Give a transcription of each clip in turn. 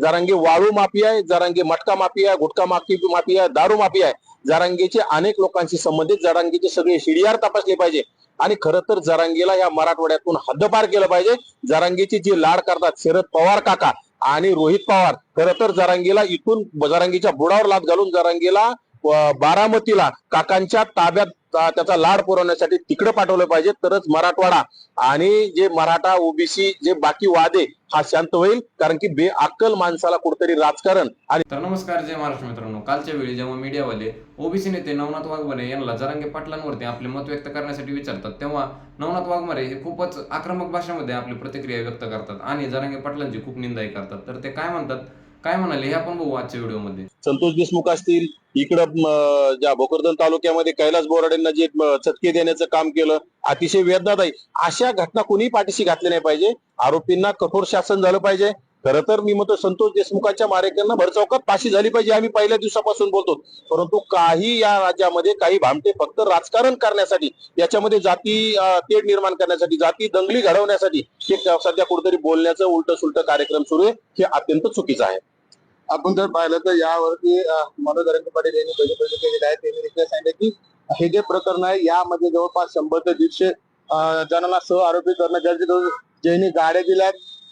जरांगे वाळू माफिया आहे जरांगे मटका माफिया आहे गुटखा माफी माफिया आहे दारू माफिया आहे. जरांगेचे अनेक लोकांशी संबंधित जरांगेचे सगळे शिडीआर तपासले पाहिजे. आणि खरं तर जरांगीला या मराठवाड्यातून हद्दपार केलं पाहिजे. जरांगेचे जी लाड करतात शरद पवार काका आणि रोहित पवार खरं तर जरांगीला इथून जरांगीच्या बुडावर लाद घालून जरांगीला बारामतीला काकांच्या ताब्यात त्याचा लाड पुरवण्यासाठी तिकडे पाठवलं पाहिजे. तरच मराठवाडा आणि जे मराठा ओबीसी जे बाकी वादे हा शांत होईल. कारण की बेअक्कल माणसाला कुठतरी राजकारण आणि तर नमस्कार जय महाराष्ट्र मित्रांनो. कालच्या वेळी जेव्हा मीडियावाले ओबीसी नेते नवनाथ वाघमारे यांना जरांगे पाटलांवरती आपले मत व्यक्त करण्यासाठी विचारतात तेव्हा नवनाथ वाघमारे हे खूपच आक्रमक भाषेमध्ये आपली प्रतिक्रिया व्यक्त करतात आणि जरांगे पाटलांची खूप निंदाही करतात. तर ते काय म्हणतात? काय म्हणाले? हे आपण बघू आजच्या व्हिडिओमध्ये. संतोष देशमुख असतील इकडं ज्या भोकरदन तालुक्यामध्ये कैलास बोराडेंना जे चटके देण्याचं काम केलं अतिशय वेदनादायी. अशा घटना कोणी पाठीशी घातल्या नाही पाहिजे. आरोपींना कठोर शासन झालं पाहिजे. खरं तर मी म्हणतो संतोष देशमुखांच्या मारेकऱ्यांना भरचौकात फाशी झाली पाहिजे आम्ही पहिल्या दिवसापासून बोलतो. परंतु काही या राज्यामध्ये काही भामटे फक्त राजकारण करण्यासाठी याच्यामध्ये जाती तेढ निर्माण करण्यासाठी जाती दंगली घडवण्यासाठी हे सध्या कुठेतरी बोलण्याचं उलट सुलट कार्यक्रम सुरू आहे. हे अत्यंत चुकीचं आहे. आपण जर पाहिलं तर यावरती मनोज दरंगे पाटील यांनी पहिले केलेली केलेले आहे त्यांनी देखील सांगितलं की हे जे प्रकरण आहे यामध्ये जवळपास शंभर ते दीडशे जणांना सह आरोपी करणं गरजेचं होतं ज्यांनी गाड्या दिल्या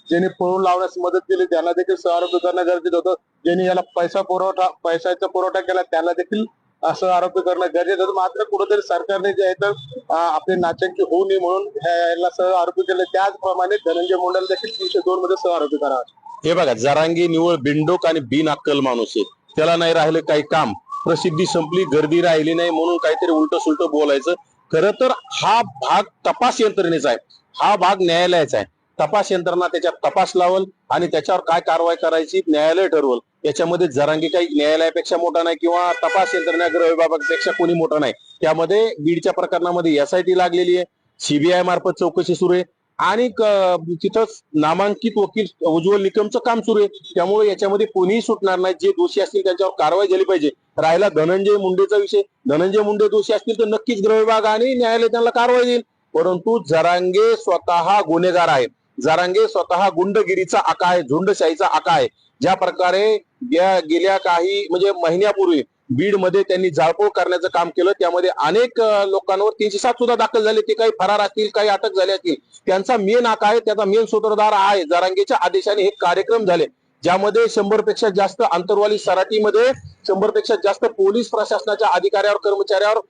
ज्यांनी पळून लावण्यास मदत केली त्यांना देखील सह आरोपी करणं गरजेचं होतं. ज्यांनी याला पैसा पुरवठा पैशाचा पुरवठा केला त्यांना देखील असं आरोपी करणं गरजेचं होतं. मात्र कुठेतरी सरकारने जे आहे तर आपली नाचंकी होऊ नये म्हणून याला सह आरोपी केले. त्याचप्रमाणे धनंजय मुंडेला देखील तीनशे दोन मध्ये सह आरोपी करावा. हे बघा जरांगी निवळ बिंडोक आणि बिन अक्कल माणूस आहे त्याला नाही राहिलं काही काम. प्रसिद्धी संपली गर्दी राहिली नाही म्हणून काहीतरी उलट सुलट बोलायचं. खरं तर हा भाग तपास यंत्रणेचा आहे. हा भाग न्यायालयाचा आहे. तपास यंत्रणा त्याच्यात तपास लावल आणि त्याच्यावर काय कारवाई करायची न्यायालय ठरवल. याच्यामध्ये जरांगी काही न्यायालयापेक्षा मोठा नाही किंवा तपास यंत्रणा गृह विभागापेक्षा कोणी मोठा नाही. त्यामध्ये बीडच्या प्रकरणामध्ये एसआयटी लागलेली आहे. सीबीआय मार्फत चौकशी सुरू आहे. आणि तिथं नामांकित वकील उज्ज्वल निकमचं काम सुरू आहे. त्यामुळे याच्यामध्ये कोणीही सुटणार नाही. जे दोषी असतील त्यांच्यावर कारवाई झाली पाहिजे. राहिला धनंजय मुंडेचा विषय. धनंजय मुंडे दोषी असतील तर नक्कीच गृह विभाग आणि न्यायालय त्यांना कारवाई देईल. परंतु जरांगे स्वतः गुन्हेगार आहे जरांगे स्वतः गुंडगिरीचा आका आहे झुंडशाहीचा आका आहे. ज्या प्रकारे गेल्या काही म्हणजे महिन्यापूर्वी बीडमध्ये त्यांनी जाळपोळ करण्याचं काम केलं. त्यामध्ये अनेक लोकांवर तीनशे सात सुद्धा दाखल झाले. ते काही फरार असतील काही अटक झाले असतील. त्यांचा मेन आका आहे त्याचा मेन सूत्रधार आहे जरांगेच्या आदेशाने हे कार्यक्रम झाले. ज्यामध्ये शंभरपेक्षा जास्त आंतरवाली सराटीमध्ये शंभरपेक्षा जास्त पोलीस प्रशासनाच्या अधिकाऱ्यावर कर्मचाऱ्यावर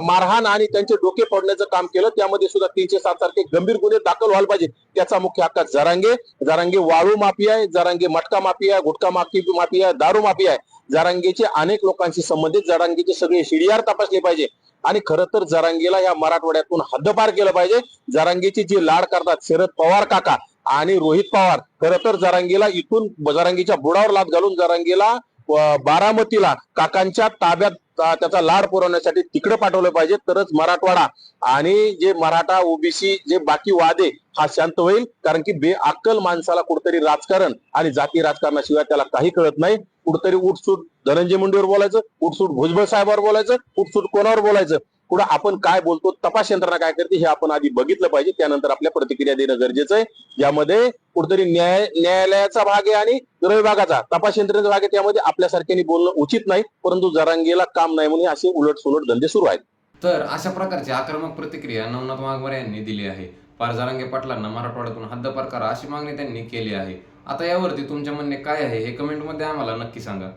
मारहाण आणि त्यांचे डोके पडण्याचं काम केलं. त्यामध्ये सुद्धा तीनशे सात सारखे गंभीर गुन्हे दाखल व्हायला पाहिजे त्याचा मुख्य हक्का जरांगे. जरांगे वाळू माफिया आहे जरांगे मटका माफिया आहे गुटखा माफी माफिया आहे दारू माफिया आहे. जरांगेचे अनेक लोकांशी संबंधित जरांगेचे सगळे शिडीआर तपासले पाहिजे. आणि खरं तर जरांगेला या मराठवाड्यातून हद्दपार केलं पाहिजे. जरांगेचे जे लाड करतात शरद पवार काका आणि रोहित पवार खरं तर जरांगीला इथून जरांगीच्या बुडावर लाद घालून जरांगीला बारामतीला काकांच्या ताब्यात त्याचा लाड पुरवण्यासाठी तिकडे पाठवलं पाहिजे. तरच मराठवाडा आणि जे मराठा ओबीसी जे बाकी वादे हा शांत होईल. कारण की बेअक्कल माणसाला कुठतरी राजकारण आणि जाती राजकारणाशिवाय त्याला काही कळत नाही. कुठतरी उठसूट धनंजय मुंडेवर बोलायचं उठसूट भुजबळ साहेबावर बोलायचं उठसूट कोणावर बोलायचं? पुढे आपण काय बोलतो तपास यंत्रणा काय करते हे आपण आधी बघितलं पाहिजे. त्यानंतर आपल्या प्रतिक्रिया देणं गरजेचं आहे. यामध्ये कुठतरी न्याय न्यायालयाचा भाग आहे आणि गृह विभागाचा. तपास यंत्रणेचा भाग आहे त्यामध्ये आपल्यासारख्याने बोलणं उचित नाही परंतु जरांगीला काम नाही म्हणून असे उलट सुलट धंदे सुरू आहेत. तर अशा प्रकारची आक्रमक प्रतिक्रिया नवनाथ वाघमारे यांनी दिली आहे. पारजारांगे पाटलांना मराठवाड्यातून हद्दपार करा अशी मागणी त्यांनी केली आहे. आता यावरती तुमच्या म्हणणे काय आहे हे कमेंटमध्ये आम्हाला नक्की सांगा.